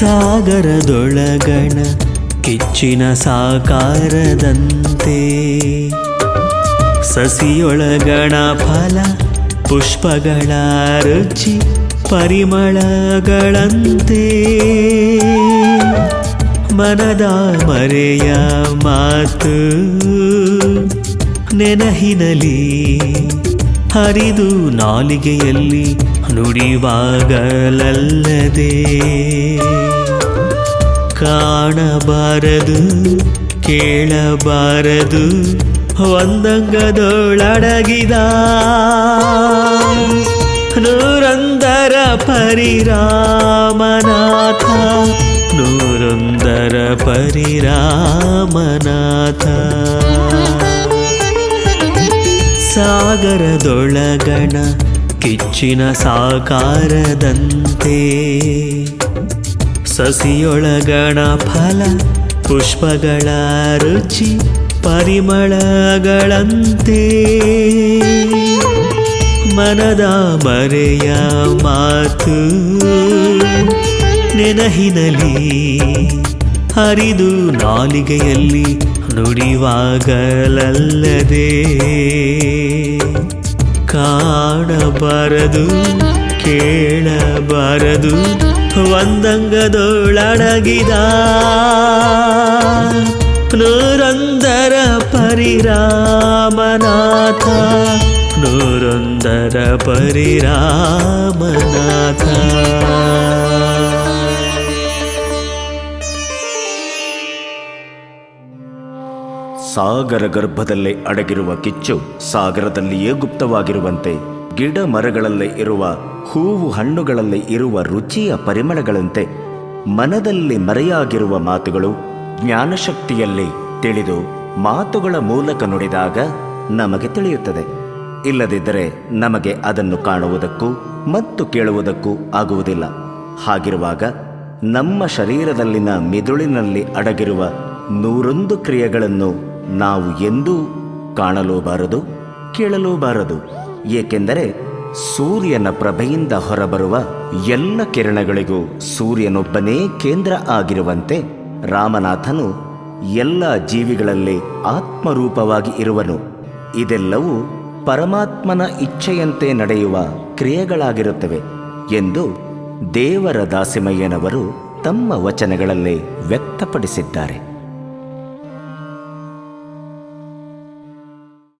ಸಾಗರದೊಳಗಣ ಕಿಚ್ಚಿನ ಸಾಕಾರದಂತೆ. ಸಸಿಯೊಳಗಣ ಫಲ ಪುಷ್ಪಗಳ ರುಚಿ ಪರಿಮಳಗಳಂತೆ. ಮನದ ಮರೆಯ ಮಾತು ನೆನಹಿನಲಿ. ಹರಿದು ನಾಲಿಗೆಯಲ್ಲಿ ನುಡಿವಾಗಲಲ್ಲದೆ. ಕಾಣಬಾರದು ಕೇಳಬಾರದು ಒಂದಂಗದೊಳಡಗಿದ. ನೂರೊಂದರ ಪರಿರಾಮನಾಥ ನೂರೊಂದರ ಪರಿರಾಮನಾಥ. ಸಾಗರದೊಳಗಣ ಕಿಚ್ಚಿನ ಸಾಕಾರದಂತೆ ಸಸಿಯೊಳಗಣ ಫಲ ಪುಷ್ಪಗಳ ರುಚಿ ಪರಿಮಳಗಳಂತೆ. ಮನದ ಮರೆಯ ಮಾತು ನೆನಹಿನಲಿ ಹರಿದು ನಾಲಿಗೆಯಲ್ಲಿ ನುಡಿವಾಗಲಲ್ಲದೆ. ಕಾಣಬಾರದು ಕೇಳಬಾರದು ಒಂದಂಗದೊಳಡಗಿದ ನೂರೊಂದರ ಪರಿರಾಮನಾಥ ನೂರೊಂದರ ಪರಿರಾಮನಾಥ. ಸಾಗರ ಗರ್ಭದಲ್ಲೇ ಅಡಗಿರುವ ಕಿಚ್ಚು ಸಾಗರದಲ್ಲಿಯೇ ಗುಪ್ತವಾಗಿರುವಂತೆ ಗಿಡ ಮರಗಳಲ್ಲೇ ಇರುವ ಹೂವು ಹಣ್ಣುಗಳಲ್ಲಿ ಇರುವ ರುಚಿಯ ಪರಿಮಳಗಳಂತೆ ಮನದಲ್ಲಿ ಮರೆಯಾಗಿರುವ ಮಾತುಗಳು ಜ್ಞಾನಶಕ್ತಿಯಲ್ಲಿ ತಿಳಿದು ಮಾತುಗಳ ಮೂಲಕ ನುಡಿದಾಗ ನಮಗೆ ತಿಳಿಯುತ್ತದೆ. ಇಲ್ಲದಿದ್ದರೆ ನಮಗೆ ಅದನ್ನು ಕಾಣುವುದಕ್ಕೂ ಮತ್ತು ಕೇಳುವುದಕ್ಕೂ ಆಗುವುದಿಲ್ಲ. ಹಾಗಿರುವಾಗ ನಮ್ಮ ಶರೀರದಲ್ಲಿನ ಮಿದುಳಿನಲ್ಲಿ ಅಡಗಿರುವ ನೂರೊಂದು ಕ್ರಿಯೆಗಳನ್ನು ನಾವು ಎಂದೂ ಕಾಣಲೂಬಾರದು, ಕೇಳಲೂಬಾರದು. ಏಕೆಂದರೆ ಸೂರ್ಯನ ಪ್ರಭೆಯಿಂದ ಹೊರಬರುವ ಎಲ್ಲ ಕಿರಣಗಳಿಗೂ ಸೂರ್ಯನೊಬ್ಬನೇ ಕೇಂದ್ರ ಆಗಿರುವಂತೆ ರಾಮನಾಥನು ಎಲ್ಲ ಜೀವಿಗಳಲ್ಲಿ ಆತ್ಮರೂಪವಾಗಿ ಇರುವನು. ಇದೆಲ್ಲವೂ ಪರಮಾತ್ಮನ ಇಚ್ಛೆಯಂತೆ ನಡೆಯುವ ಕ್ರಿಯೆಗಳಾಗಿರುತ್ತವೆ ಎಂದು ದೇವರ ದಾಸಿಮಯ್ಯನವರು ತಮ್ಮ ವಚನಗಳಲ್ಲಿ ವ್ಯಕ್ತಪಡಿಸಿದ್ದಾರೆ.